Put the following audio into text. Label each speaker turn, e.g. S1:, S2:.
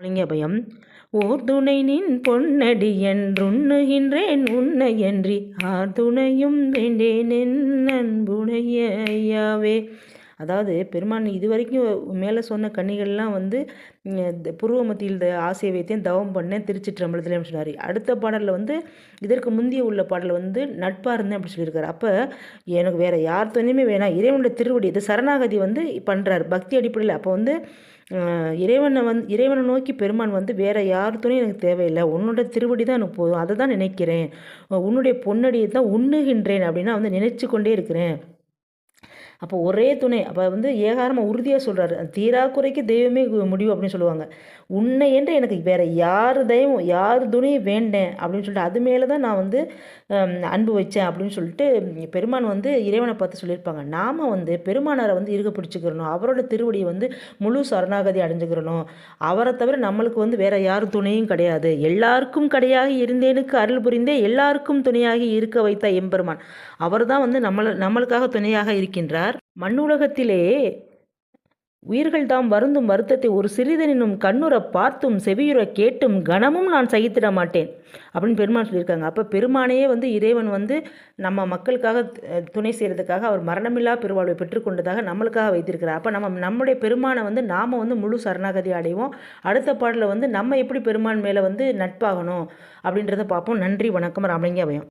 S1: பயம். ஓர் துணை நின் பொன்னடி என்றுண்ணுகின்றேன் உன்னை என்றி ஆர் துணையும் வேண்டேன் என் அன்புடைய ஐயாவே அதாவது பெருமான் இது வரைக்கும் மேலே சொன்ன கன்னிகள்லாம் வந்து இந்த புருவ மத்தியில் இந்த ஆசையை வைத்தேன் தவம் பண்ணேன் திருச்சிற்றம்பலத்துலேயும் சொன்னார். அடுத்த பாடலில் வந்து இதற்கு முந்தைய உள்ள பாடலில் வந்து நட்பாக இருந்தேன் அப்படி சொல்லியிருக்காரு. அப்போ எனக்கு வேறு யார் துணையுமே வேணாம். இறைவனுடைய திருவடி இது சரணாகதி வந்து பண்ணுறார் பக்தி அடிப்படையில். அப்போ வந்து இறைவனை வந்து இறைவனை நோக்கி பெருமான் வந்து வேறு யார் துணையும் எனக்கு தேவையில்லை. உன்னோட திருவடி தான் எனக்கு போதும். அதை தான் நினைக்கிறேன். உன்னுடைய பொன்னடியை தான் உண்ணுகின்றேன் அப்படின்னா வந்து நினைச்சு கொண்டே இருக்கிறேன். அப்போ ஒரே துணை. அப்போ வந்து ஏகாரமாக உறுதியாக சொல்கிறாரு தீரா குறைக்கு தெய்வமே முடிவு அப்படின்னு சொல்லுவாங்க. உன்னை என்று எனக்கு வேறு யார் தெய்வம் யார் துணையும் வேண்டேன் அப்படின்னு சொல்லிட்டு அது மேலே தான் நான் வந்து அன்பு வச்சேன் அப்படின்னு சொல்லிட்டு பெருமான் வந்து இறைவனை பார்த்து சொல்லியிருப்பாங்க. நாம் வந்து பெருமானாரை வந்து இருக்க பிடிச்சிக்கிறணும். அவரோட திருவடியை வந்து முழு சரணாகதி அடைஞ்சுக்கிறணும். அவரை தவிர நம்மளுக்கு வந்து வேறு யார் துணையும் கிடையாது. எல்லாருக்கும் கடையாகி இருந்தேனுக்கு அருள் புரிந்தே எல்லாருக்கும் துணையாகி இருக்க வைத்த எம்பெருமான். அவர் தான் வந்து நம்மள நம்மளுக்காக துணையாக இருக்கின்றார். மண்ணுலகத்திலே உயிர்கள் தாம் வருந்தும் வருத்தத்தை ஒரு சிறிதனினும் கண்ணுற பார்த்தும் செவியுற கேட்டும் கனமும் நான் சகித்திட மாட்டேன். அப்படின்னு பெருமான் சொல்லியிருக்காங்க. அப்போ பெருமானையே வந்து இறைவன் வந்து நம்ம மக்களுக்காக துணை செய்கிறதுக்காக அவர் மரணமில்லா பெருவாழ்வை பெற்றுக்கொண்டதாக நம்மளுக்காக வைத்திருக்கிறார். அப்போ நம்ம நம்முடைய பெருமானை வந்து நாம் வந்து முழு சரணாகதி அடைவோம். அடுத்த பாடலில் வந்து நம்ம எப்படி பெருமான் மேலே வந்து நட்பாகணும் அப்படின்றத பார்ப்போம். நன்றி வணக்கம் ராமலிங்க அபயம்.